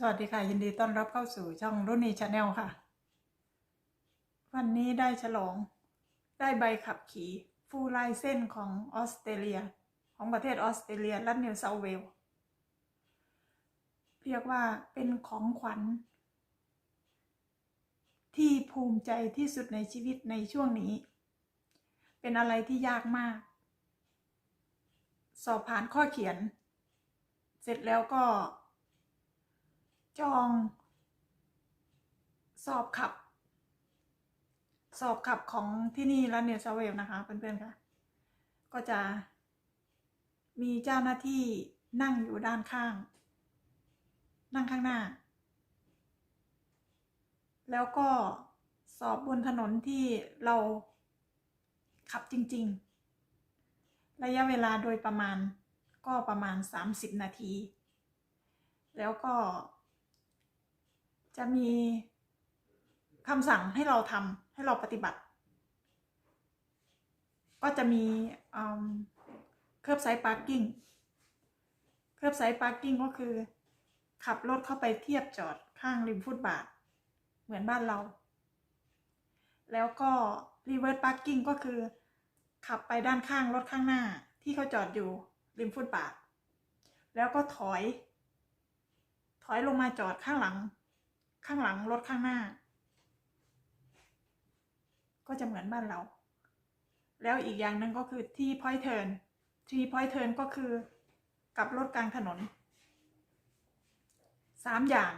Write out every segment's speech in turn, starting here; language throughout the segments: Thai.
สวัสดีค่ะ ยินดีต้อนรับเข้าสู่ช่องรุ่นนี้ชาแนลค่ะ วันนี้ได้ฉลอง ได้ใบขับขี่ฟูลไลเส้นของออสเตรเลีย ของประเทศออสเตรเลียรัฐนิวเซาเวลส์เรียกว่าเป็นของขวัญ ที่ภูมิใจที่สุดในชีวิตในช่วงนี้ เป็นอะไรที่ยากมาก สอบผ่านข้อเขียน เสร็จแล้วก็ จอง สอบขับ สอบขับของที่นี่รัฐเนวซาเวลนะคะเพื่อนๆค่ะ ก็จะมีเจ้าหน้าที่นั่งอยู่ด้านข้าง นั่งข้างหน้า แล้วก็สอบบนถนนที่เราขับจริง ๆ ระยะเวลาโดยประมาณก็ประมาณ 30 นาที แล้วก็ จะมีคำสั่งให้เราทำให้เราปฏิบัติ ก็จะมีเครือบไซต์พาร์กิ้งเครือบไซต์พาร์กิ้งก็คือ ขับรถเข้าไปเทียบจอดข้างริมฟุตบาท เหมือนบ้านเรา แล้วก็ reverse parking ก็คือ ขับไปด้านข้างรถข้างหน้าที่เขาจอดอยู่ริมฟุตบาท แล้วก็ถอย ถอยลงมาจอดข้างหลัง ข้างหลังรถข้างหน้า ก็จะเหมือนบ้านเรา แล้วอีกอย่างหนึ่งก็คือที่ point turn ที่ point turn ก็คือกับรถกลางถนนสามอย่าง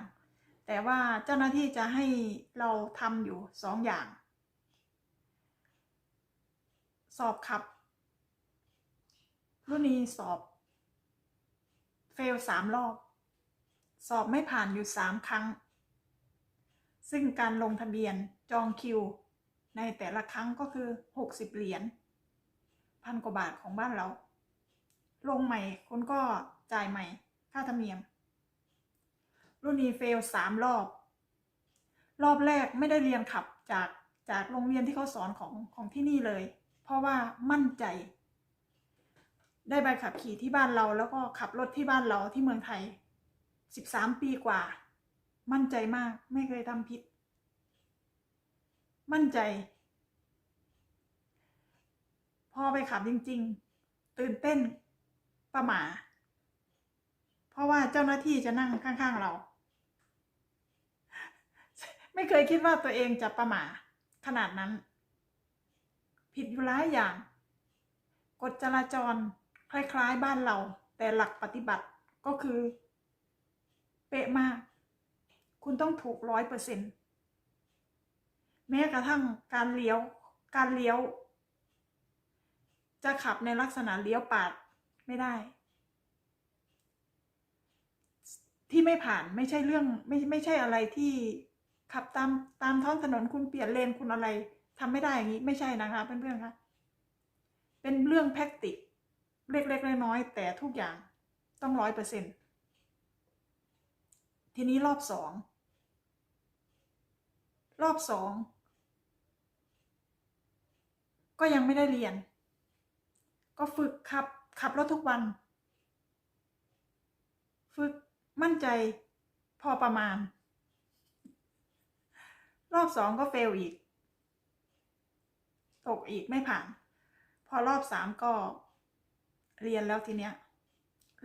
แต่ว่าเจ้าหน้าที่จะให้เราทำอยู่สองอย่าง สอบขับ รุ่นนี้สอบ เฟลสามรอบ สอบไม่ผ่านอยู่สามครั้ง ซึ่งการลงทะเบียนจองคิว ในแต่ละครั้งก็คือ 60 เหรียญพันกว่าบาทของบ้านเรา ลงใหม่คุณก็จ่ายใหม่ ค่าธรรมเนียม รุ่นนี้เฟลสามรอบ รอบแรกไม่ได้เรียนขับจากจากโรงเรียนที่เขาสอนของของที่นี่เลย เพราะว่ามั่นใจ ได้ใบขับขี่ที่บ้านเราแล้วก็ขับรถที่บ้านเราที่เมืองไทยสิบสามปีกว่า มั่นใจมาก ไม่เคยทำผิด มั่นใจ พอไปขับจริง ๆ ตื่นเต้น ประหมาเพราะว่าเจ้าหน้าที่จะนั่งข้าง ๆ เรา ไม่เคยคิดว่าตัวเองจะประหมาขนาดนั้น ผิดอยู่หลายอย่าง กฎจราจรคล้าย ๆ บ้านเรา แต่หลักปฏิบัติก็คือ เป๊ะมาก คุณต้องถูกร้อยเปอร์เซ็นแม้กระทั่งการเลี้ยวการเลี้ยว จะขับในลักษณะเลี้ยวปาดไม่ได้ ที่ไม่ผ่านไม่ใช่เรื่องไม่ไม่ใช่อะไรที่ขับตามตามท้องถนนคุณเปลี่ยนเลนคุณอะไรทำไม่ได้อย่างนี้ไม่ใช่นะคะเพื่อนๆคะเป็นเรื่องแพ็กติกเล็กๆน้อยๆแต่ทุกอย่างต้องร้อยเปอร์เซ็นต์ทีนี้รอบสอง รอบสองก็ยังไม่ได้เรียน ก็ฝึกขับขับรถทุกวัน ฝึกมั่นใจพอประมาณ รอบสองก็เฟลอีก ตกอีกไม่ผ่าน พอรอบสามก็เรียนแล้วทีเนี้ย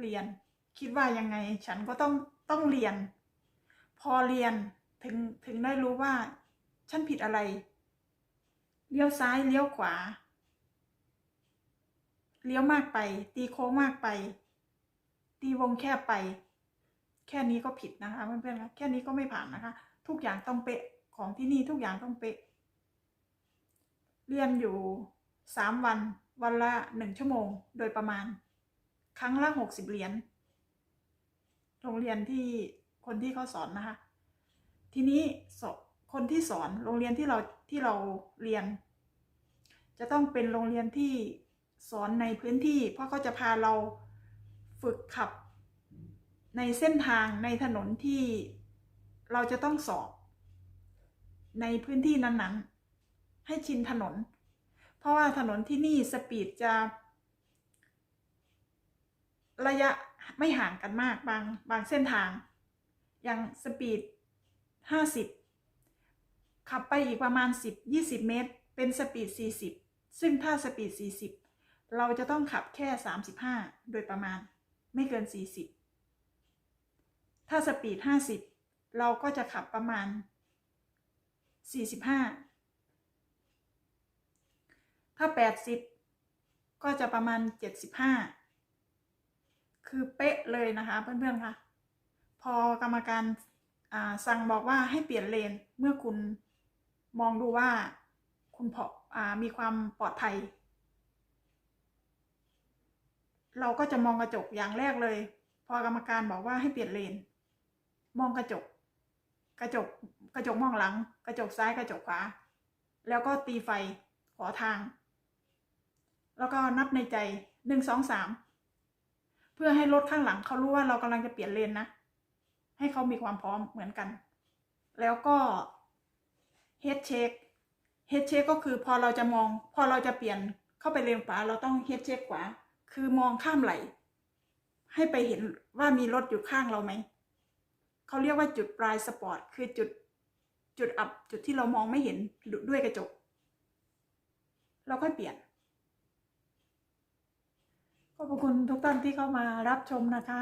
เรียนคิดว่ายังไง ฉันก็ต้องต้องเรียน พอเรียนถึงถึงได้รู้ว่า ฉันผิดอะไร เลี้ยวซ้ายเลี้ยวขวา เลี้ยวมากไป ตีโค้งมากไป ตีวงแคบไป แค่นี้ก็ผิดนะคะเพื่อนๆคะแค่นี้ก็ไม่ผ่านนะคะ ทุกอย่างต้องเป๊ะของที่นี่ทุกอย่างต้องเป๊ะ เรียนอยู่สามวัน วันละหนึ่งชั่วโมงโดยประมาณ ครั้งละหกสิบเหรียญโรงเรียนที่คนที่เขาสอนนะคะ ทีนี้ส คนที่สอนโรงเรียนที่เราที่เราเรียน จะต้องเป็นโรงเรียนที่สอนในพื้นที่ เพราะเขาจะพาเราฝึกขับในเส้นทางในถนนที่เราจะต้องสอบ ในพื้นที่นั้นๆ ให้ชินถนน เพราะว่าถนนที่นี่สปีดจะ ระยะไม่ห่างกันมากบางบางเส้นทาง อย่างสปีดห้าสิบ ขับไปอีกประมาณสิบยี่สิบเมตร เป็นสปีดสี่สิบซึ่งถ้าสปีดสี่สิบเราจะต้องขับแค่สามสิบห้าโดยประมาณไม่เกินสี่สิบถ้าสปีดห้าสิบเราก็จะขับประมาณสี่สิบห้าถ้าแปดสิบก็จะประมาณเจ็ดสิบห้าคือเป๊ะเลยนะคะเพื่อนๆคะพอกรรมการสั่งบอกว่าให้เปลี่ยนเลนเมื่อคุณ มองดูว่าคุณพออมีความปลอดภัย เราก็จะมองกระจกอย่างแรกเลย พอกรรมการบอกว่าให้เปลี่ยนเลน มองกระจก กระจกกระจกมองหลัง กระจกซ้ายกระจกขวา แล้วก็ตีไฟขอทาง แล้วก็นับในใจหนึ่งสองสามเพื่อให้รถข้างหลังเขารู้ว่าเรากำลังจะเปลี่ยนเลนนะให้เขามีความพร้อมเหมือนกัน แล้วก็ เฮดเช็คเฮดเช็คก็คือพอเราจะมอง พอเราจะเปลี่ยนเข้าไปเลนขวาเราต้องเฮดเช็คขวา คือมองข้ามไหล ให้ไปเห็นว่ามีรถอยู่ข้างเราไหม เขาเรียกว่าจุดปลายสปอร์ต คือจุดจุดอับจุดที่เรามองไม่เห็นด้วยกระจก เราค่อยเปลี่ยนขอบพระคุณทุกท่านที่เข้ามารับชมนะคะ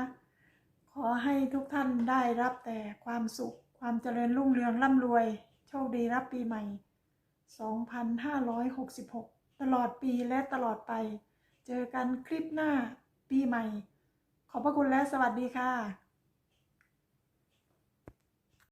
ขอให้ทุกท่านได้รับแต่ความสุข ความเจริญรุ่งเรืองร่ำรวย โชคดีรับปีใหม่ 2566 ตลอดปีและตลอดไป เจอกันคลิปหน้าปีใหม่ ขอบพระคุณและสวัสดีค่ะ